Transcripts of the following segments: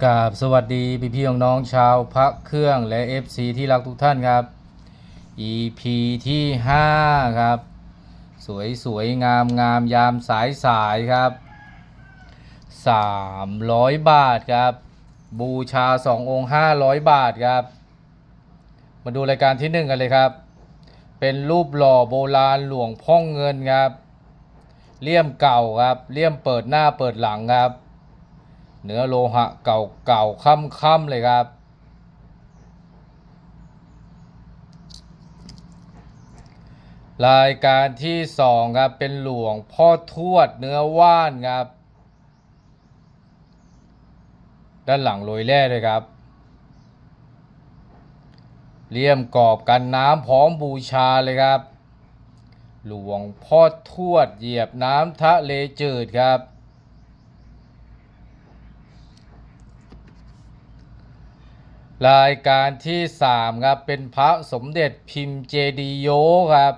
กราบสวัสดีพี่พี่น้องชาวพระเครื่องและ FC ที่รักทุกท่านครับ EP ที่ 5 ครับ สวยสวยงามงามยามสายสายครับ 300 บาทครับ บูชา 2 องค์ 500 บาทครับ มาดูรายการที่ 1 กันเลยครับ เป็นรูปหล่อโบราณหลวงพ่องเงินครับเลี่ยมเก่าครับเลี่ยมเปิดหน้าเปิดหลังครับ เนื้อโลหะเก่าเก่าค่ำค่ำๆเลยครับรายการที่สองครับเป็นหลวงพ่อทวดเนื้อว่านครับ ด้านหลังโรยแร่เลยครับเลี่ยมกรอบกันน้ำพร้อมบูชาเลยครับ หลวงพ่อทวดเหยียบน้ำทะเลจืดครับ รายการที่สามครับ เป็นพระสมเด็จพิมพ์เจดีโยครับ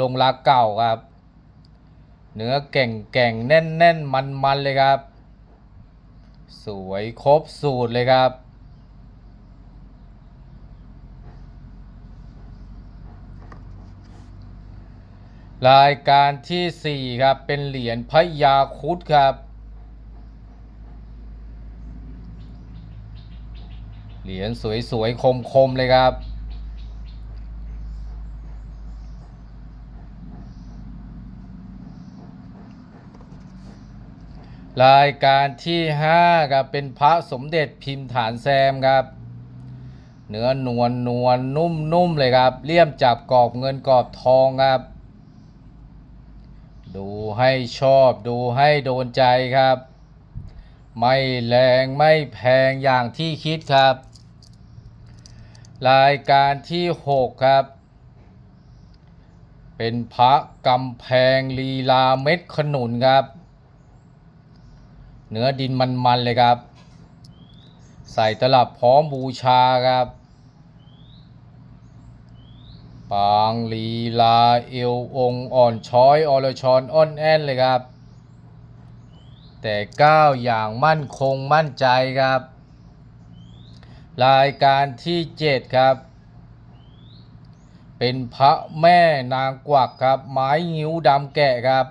ลงรักเก่าครับ เนื้อแก่งแก่งแน่นแน่นมันมันเลยครับ สวยครบสูตรเลยครับ รายการที่สี่ครับ เป็นเหรียญพญาคุดครับ เหรียญสวยๆ คมๆ เลยครับ รายการที่ 5 ครับ เป็นพระสมเด็จพิมพ์ฐานแซมครับ เนื้อนวลนวลนุ่มนุ่มเลยครับ เลี่ยมจับกรอบเงินกรอบทองครับ ดูให้ชอบดูให้โดนใจครับไม่แรงไม่แพงอย่างที่คิดครับ รายการที่ 6 ครับ เป็นพระกำแพงลีลาเม็ดขนุนครับ เนื้อดินมันๆเลยครับ ใส่ตลับพร้อมบูชาครับ ปางลีลาเอวองอ่อนช้อยอรชรอ้อนแอนเลยครับ แต่ก้าวอย่างมั่นคงมั่นใจครับ รายการที่ 7 ครับ เป็นพระแม่นางกวักครับ ไม้งิ้วดำแกะครับ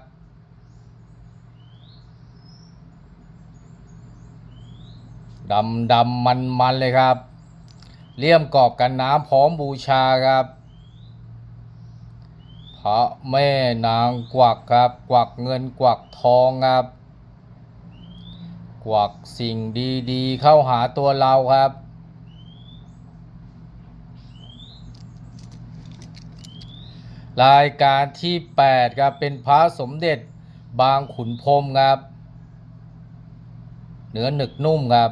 ดำดำมันมันเลยครับ เลี่ยมกรอบกันน้ำพร้อมบูชาครับ พระแม่นางกวักครับ กวักเงินกวักทองครับ กวักสิ่งดีๆ เข้าหาตัวเราครับ รายการที่ 8 ครับ เป็นพระสมเด็จบางขุนพรมครับ เนื้อหนึกนุ่มครับ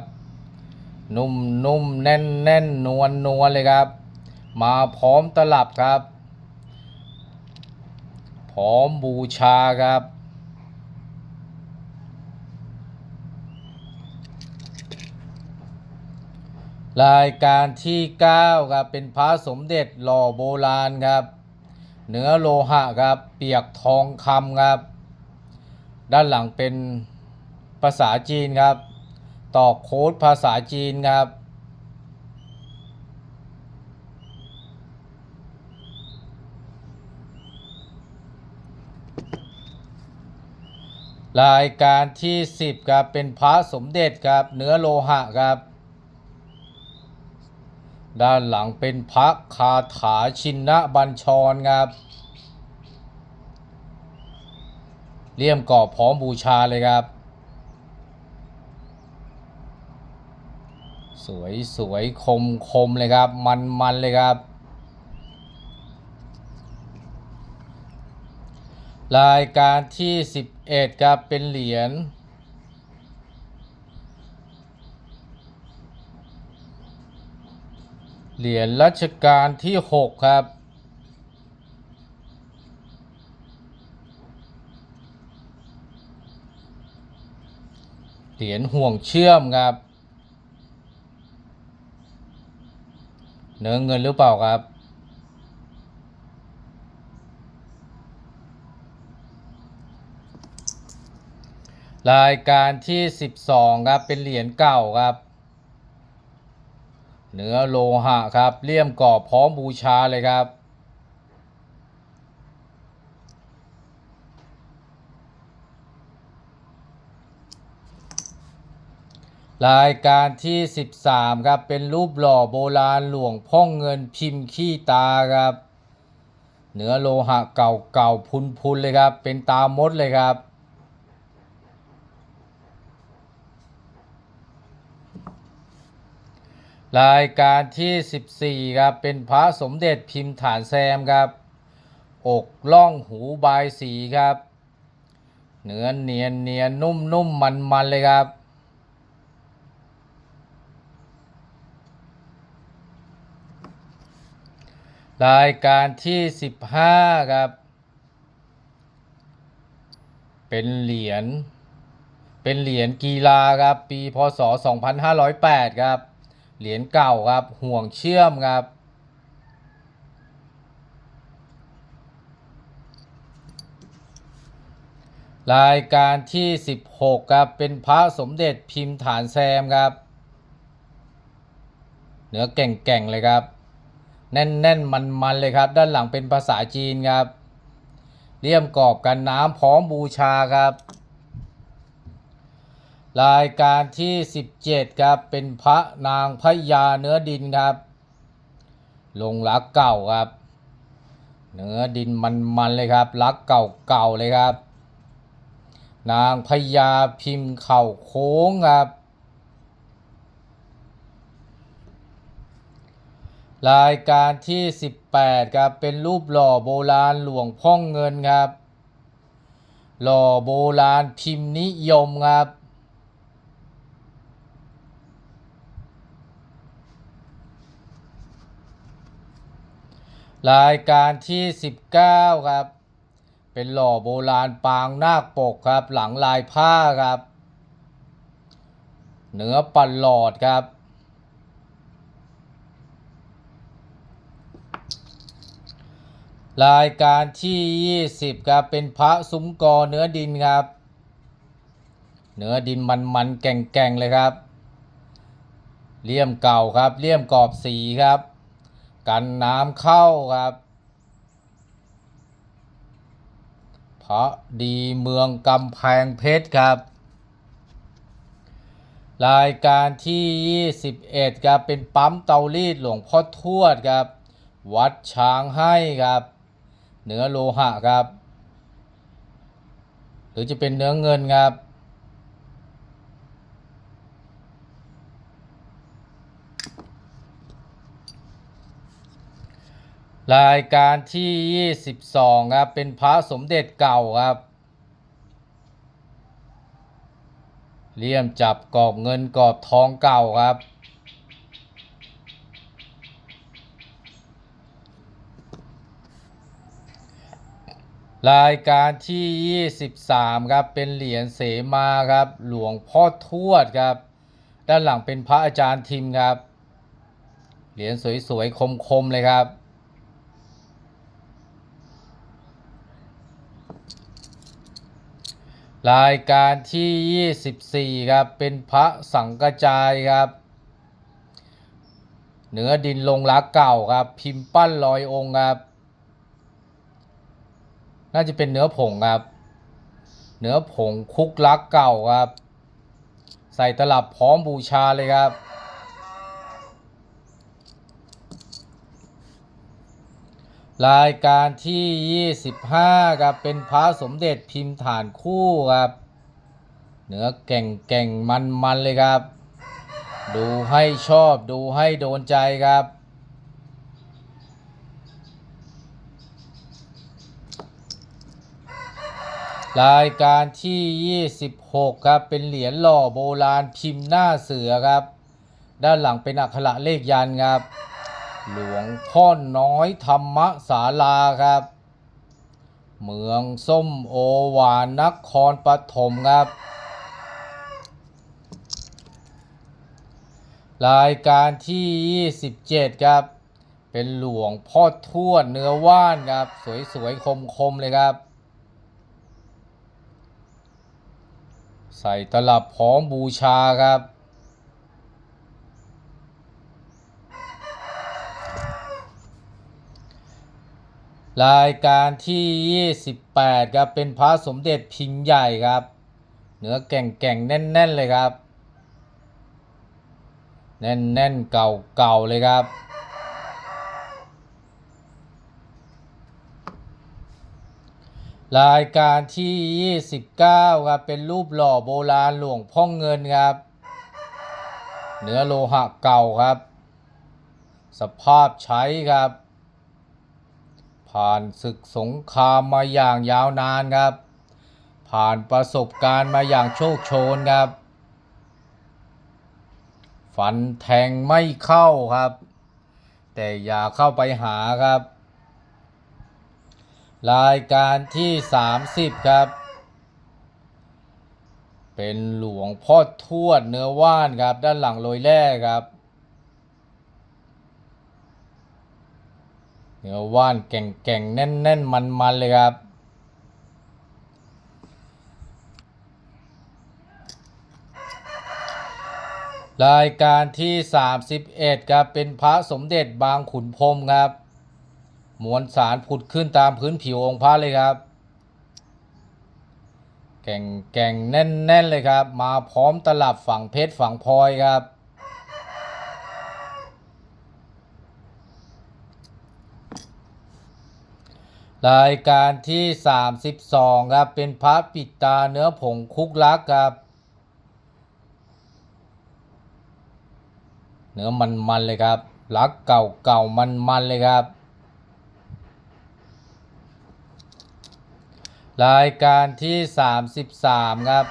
นุ่มนุ่มแน่นแน่นนวลนวลเลยครับ มาพร้อมตลับครับ พร้อมบูชาครับรายการที่ 9 ครับ เป็นพระสมเด็จหล่อโบราณครับ เนื้อโลหะครับเปียกทองคำครับ ด้านหลังเป็นภาษาจีนครับตอกโค้ดภาษาจีนครับ รายการที่ 10ครับเป็นพระสมเด็จครับ เนื้อโลหะครับ ด้านหลังเป็นพระคาถาชินนะบัญชรครับเลี่ยมกรอบพร้อมบูชาเลยครับ สวยสวยคมคมเลยครับ มันมันเลยครับ รายการที่ 11ครับเป็นเหรียญ เหรียญรัชกาลที่ 6 ครับ เหรียญห่วงเชื่อมครับ เนื้อเงินหรือเปล่าครับ รายการที่ 12 ครับ เป็นเหรียญเก่าครับ เนื้อโลหะครับเลี่ยมกรอบพร้อมบูชาเลยครับ รายการที่ 13 ครับ เป็นรูปหล่อโบราณหลวงพ่องเงินพิมพ์ขี้ตาครับ เนื้อโลหะเก่าๆพุนๆเลยครับ เป็นตามดเลยครับ รายการที่ 14 ครับ เป็นพระสมเด็จพิมพ์ฐานแซมครับ อกล่องหูบายสีครับ เนื้อเนียนเนียนนุ่มนุ่มมันมันเลยครับ รายการที่ 15 ครับ เป็นเหรียญ เป็นเหรียญกีฬาครับ ปีพศ 2508 ครับ เหรียญเก่าครับห่วงเชื่อมครับ รายการที่ 16 ครับ เป็นพระสมเด็จพิมพ์ฐานแซมครับ เนื้อแก่งๆเลยครับ แน่นๆ มันๆเลยครับ ด้านหลังเป็นภาษาจีนครับเลี่ยมกรอบกันน้ำพร้อมบูชาครับ รายการที่ 17 ครับ เป็นพระนางพญาเนื้อดินครับ ลงรักเก่าครับ เนื้อดินมันๆเลยครับ รักเก่าๆเลยครับ นางพญาพิมพ์เข่าโค้งครับ รายการที่ 18 ครับ เป็นรูปหล่อโบราณหลวงพ่องเงินครับ หล่อโบราณพิมพ์นิยมครับ รายการที่ 19 ครับ เป็นหล่อโบราณปางนาคปกครับ หลังลายผ้าครับเนื้อปันหลอดครับ รายการที่ 20 ครับ เป็นพระซุ้มกอเนื้อดินครับ เนื้อดินมันๆแก่งๆเลยครับ เลี่ยมเก่าครับ เลี่ยมกรอบสีครับ กันน้ำเข้าครับ เพราะดีเมืองกำแพงเพชรครับ รายการที่ 21ครับเป็นปั๊มเตารีดหลวงพ่อทวดครับ วัดช้างให้ครับ เนื้อโลหะครับ หรือจะเป็นเนื้อเงินครับ รายการที่ 22 ครับ เป็นพระสมเด็จเก่าครับเลี่ยมจับกรอบเงินกรอบทองเก่าครับ รายการที่ 23 ครับ เป็นเหรียญเสมาครับ หลวงพ่อทวดครับ ด้านหลังเป็นพระอาจารย์ทิมครับ เหรียญสวยๆ คมๆ เลยครับ รายการที่ 24 ครับ เป็นพระสังกจายครับ เหนือดินลงรักเก่าครับ พิมพ์ปั้นลอยองค์ครับ น่าจะเป็นเนื้อผงครับ เนื้อผงคุกลักเก่าครับ ใส่ตลับพร้อมบูชาเลยครับ รายการที่ 25ครับเป็นพระสมเด็จพิมพ์ฐานคู่ครับเนื้อแก่งแก่งมันมันเลยครับ ดูให้ชอบดูให้โดนใจครับ รายการที่ 26 ครับ เป็นเหรียญหล่อโบราณพิมพ์หน้าเสือครับ ด้านหลังเป็นอักขระเลขยันครับ หลวงพ่อน้อยธรรมศาลาครับ เมืองส้มโอหวานนครปฐมครับ รายการที่ 27 ครับ เป็นหลวงพ่อทวดเนื้อว่านครับ สวยๆ คมๆ เลยครับ ใส่ตลับพร้อมบูชาครับ รายการที่ 28 ครับ เป็นพระสมเด็จพิมพ์ใหญ่ครับ เนื้อแก่งๆ แน่น ๆ เลยครับ แน่น ๆ เก่า ๆ เลยครับ รายการที่ 29 ครับ เป็นรูปหล่อโบราณหลวงพ่อเงินครับ เนื้อโลหะเก่าครับ สภาพใช้ครับ ผ่านศึกสงครามมาอย่างยาวนานครับ ผ่านประสบการณ์มาอย่างโชคโชนครับ ฟันแทงไม่เข้าครับ แต่อย่าเข้าไปหาครับ รายการที่ 30 ครับ เป็นหลวงพ่อทวดเนื้อว่านครับ ด้านหลังโรยแร่ครับ เนื้อว่านแก่งๆ แน่นๆ มันๆ เลยครับ รายการที่ 31 ครับ เป็นพระสมเด็จบางขุนพรมครับ มวลสารผุดขึ้นตามพื้นผิวองค์พระเลยครับ แก่งแก่งแน่นๆ เลยครับ มาพร้อมตลับฝั่งเพชรฝั่งพลอยครับ รายการที่ 32 ครับ เป็นพระปิดตาเนื้อผงคุกลักครับ เนื้อมันๆเลยครับ ลักเก่าเก่ามันมันๆเลยครับ รายการที่ 33 ครับ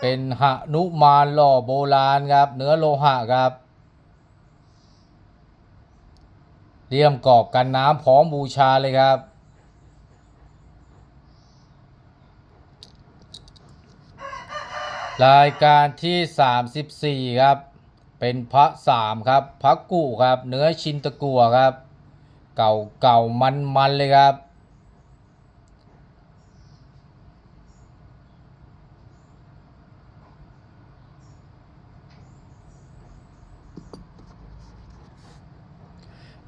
เป็นหนุมานหล่อโบราณครับ เนื้อโลหะครับเลี่ยมกรอบกันน้ำพร้อมบูชาเลยครับ รายการที่ 34 ครับ เป็นพระสามครับพระกุครับ เนื้อชินตะกัวครับ เก่าเก่ามันมันเลยครับ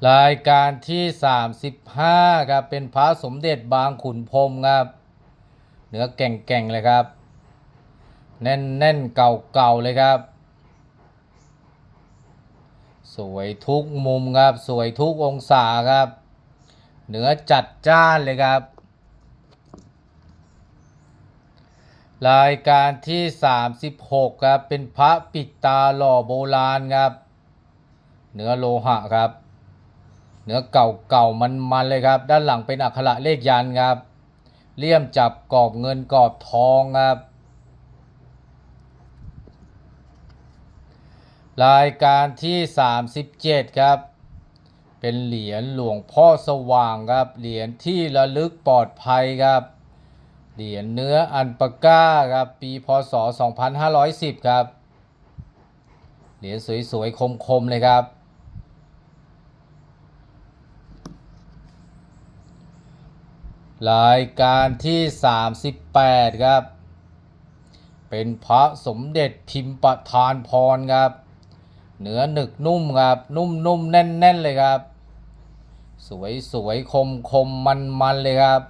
รายการที่ 35 ครับ เป็นพระสมเด็จบางขุนพรมครับ เนื้อแก่งๆเลยครับ แน่นๆเก่าๆเลยครับ สวยทุกมุมครับ สวยทุกองศาครับ เหนือจัดจ้านเลยครับ รายการที่ 36 ครับ เป็นพระปิดตาหล่อโบราณครับ เนื้อโลหะครับ เนื้อเก่าเก่ามันมันๆเลยครับ ด้านหลังเป็นอักขระเลขยันครับเลี่ยมจับกรอบเงินกรอบทองครับ รายการที่ 37 ครับ เป็นเหรียญหลวงพ่อสว่างครับ เหรียญที่ระลึกปลอดภัยครับ เหรียญเนื้ออันปาก้าครับ ปีพศ 2510 ครับ เหรียญสวยๆ คมๆ เลยครับ รายการที่ 38 ครับ เป็นพระสมเด็จพิมพ์ประธานพรครับ เนื้อหนึกนุ่มครับ นุ่มนุ่มแน่นแน่นเลยครับ สวยสวยคมคมมันมันเลยครับ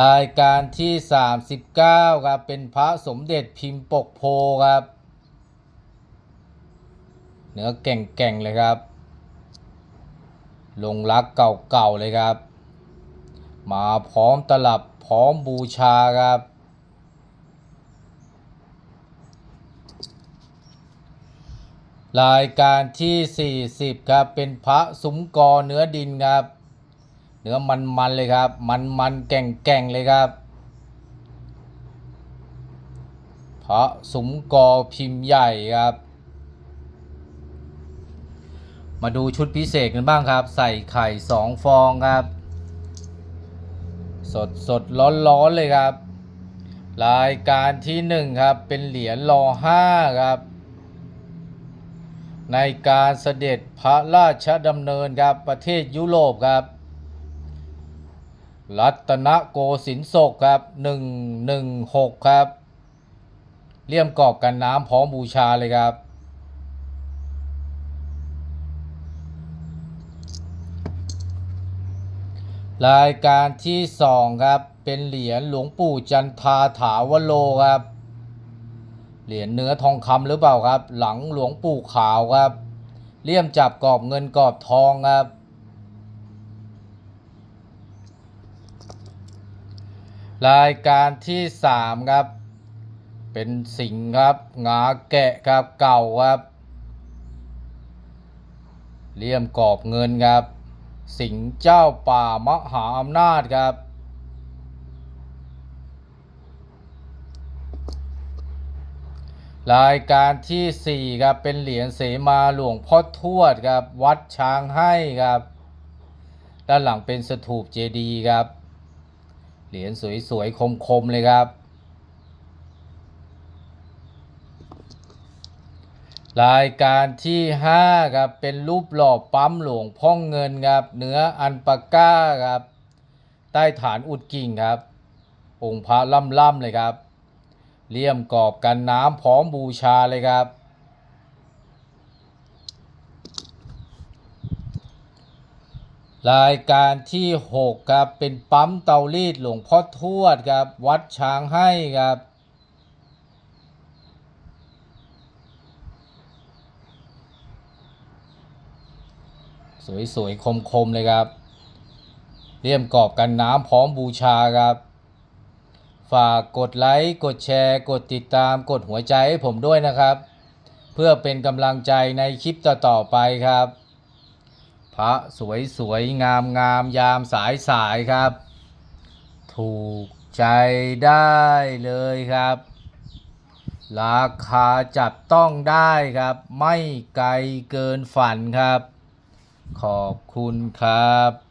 รายการที่ 39 ครับ เป็นพระสมเด็จพิมพ์ปกโพครับ เนื้อแก่งๆเลยครับ ลงรักเก่าๆเลยครับ มาพร้อมตลับพร้อมบูชาครับ รายการที่ 40 ครับ เป็นพระซุ้มกอเนื้อดินครับ เนื้อมันๆเลยครับ มันๆแก่งๆเลยครับ พระซุ้มกอพิมพ์ใหญ่ครับ มาดูชุดพิเศษกันบ้างครับ ใส่ไข่สองฟองครับ สดสดร้อนร้อนๆเลยครับ รายการที่หนึ่งครับ เป็นเหรียญรอห้าครับ ในการเสด็จพระราชดำเนินครับประเทศยุโรปครับ รัตนโกสินทร์ศกครับหนึ่งหนึ่งหกครับเลี่ยมกรอบกันน้ำพร้อมบูชาเลยครับ รายการที่สองครับ เป็นเหรียญหลวงปู่จันทาถาวโลครับ เหรียญเนื้อทองคำหรือเปล่าครับ หลังหลวงปู่ขาวครับเลี่ยมจับกรอบเงินกรอบทองครับ รายการที่สามครับ เป็นสิงครับงาแกะครับเก่าครับเลี่ยมกรอบเงินครับ สิงเจ้าป่ามหาอำนาจครับ รายการที่ 4 ครับ เป็นเหรียญเสมาหลวงพ่อทวดครับ วัดช้างให้ครับ ด้านหลังเป็นสถูปเจดีย์ครับ เหรียญสวยๆ คมๆ เลยครับ รายการที่ 5 ครับ เป็นรูปหล่อปั๊มหลวงพ่อเงินครับ เนื้ออันปาก้าครับ ใต้ฐานอุดกิ่งครับ องค์พระล่ำๆเลยครับ เลี่ยมกรอบกันน้ำพร้อมบูชาเลยครับ รายการที่ 6 ครับ เป็นปั๊มเตารีดหลวงพ่อทวดครับ วัดช้างให้ครับสวยๆ คม ๆ เลยครับเลี่ยมกรอบกันน้ำพร้อมบูชาครับ ฝากกดไลค์กดแชร์ กดติดตามกดหัวใจให้ผมด้วยนะครับ เพื่อเป็นกำลังใจในคลิปต่อๆไปครับ พระสวยสวยงามงามยามสายสายครับ ถูกใจได้เลยครับ ราคาจับต้องได้ครับ ไม่ไกลเกินฝันครับ ขอบคุณครับ